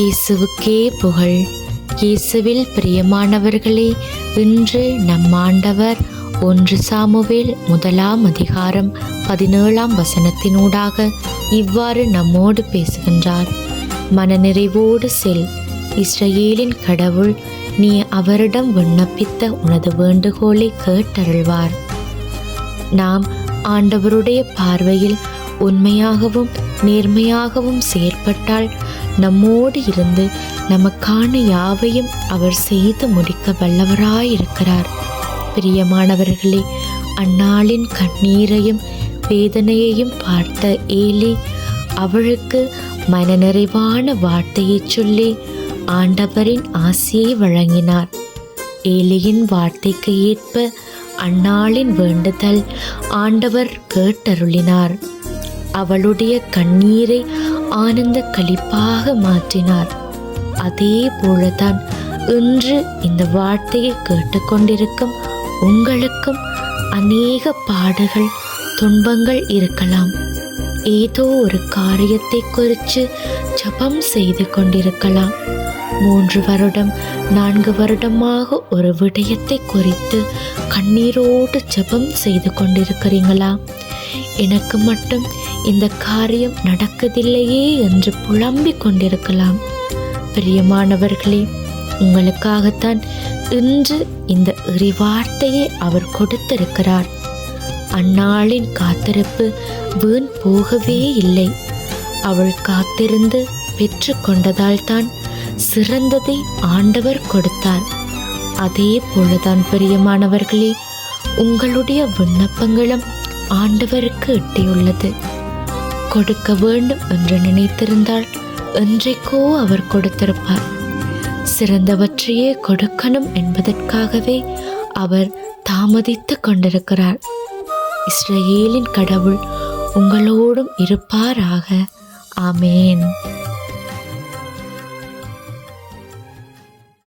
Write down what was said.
இயேசுவுக்கே புகழ். இயேசுவில் பிரியமானவர்களே இன்று நம் ஆண்டவர் ஒன்று சாமுவேல் முதலாம் அதிகாரம் பதினேழாம் வசனத்தினூடாக இவ்வாறு நம்மோடு பேசுகின்றார். மனநிறைவோடு செல் இஸ்ரேலின் கடவுள் நீ அவரிடம் விண்ணப்பித்த உனது வேண்டுகோளை கேட்டருள்வார். நாம் ஆண்டவருடைய பார்வையில் உண்மையாகவும் நேர்மையாகவும் செயற்பட்டால் நம்மோடு இருந்து நமக்கான யாவையும் அவர் செய்து முடிக்க வல்லவராயிருக்கிறார். பிரியமானவர்களே அந்நாளின் கண்ணீரையும் வேதனையையும் பார்த்த ஏலி அவளுக்கு மனநிறைவான வார்த்தையைச் சொல்லி ஆண்டவரின் ஆசியை வழங்கினார். ஏலியின் வார்த்தைக்கு ஏற்ப அந்நாளின் வேண்டுதல் ஆண்டவர் கேட்டருளினார். அவளுடைய கண்ணீரை ஆனந்த களிப்பாக மாற்றினார். அதே போலதான் இன்று இந்த வார்த்தையை கேட்டுக்கொண்டிருக்கும் உங்களுக்கும் அநேக பாடுகள் துன்பங்கள் இருக்கலாம். ஏதோ ஒரு காரியத்தை குறித்து ஜபம் செய்து கொண்டிருக்கலாம். மூன்று வருடம் நான்கு வருடமாக ஒரு விடயத்தை குறித்து கண்ணீரோடு ஜெபம் செய்து கொண்டிருக்கிறீங்களா எனக்கு மட்டும் இந்த காரியம் நடக்கதில்லையே என்று புலம்பிக் கொண்டிருக்கலாம். பிரியமானவர்களே உங்களுக்காகத்தான் இன்று இந்த இறிவார்த்தையை அவர் கொடுத்திருக்கிறார். அந்நாளின் காத்திருப்பு வீண் போகவே இல்லை. அவள் காத்திருந்து பெற்று கொண்டதால்தான் சிறந்ததை ஆண்டவர் கொடுத்தார். அதே போலதான் பிரியமானவர்களே உங்களுடைய விண்ணப்பங்களும் ஆண்டவருக்கு எட்டியுள்ளது. கொடுக்க வேண்டும் என்று நினைத்திருந்தால் என்றைக்கோ அவர் கொடுத்திருப்பார். சிறந்தவற்றையே கொடுக்கணும் என்பதற்காகவே அவர் தாமதித்து கொண்டிருக்கிறார். இஸ்ரேலின் கடவுள் உங்களோடும் இருப்பாராக. ஆமேன்.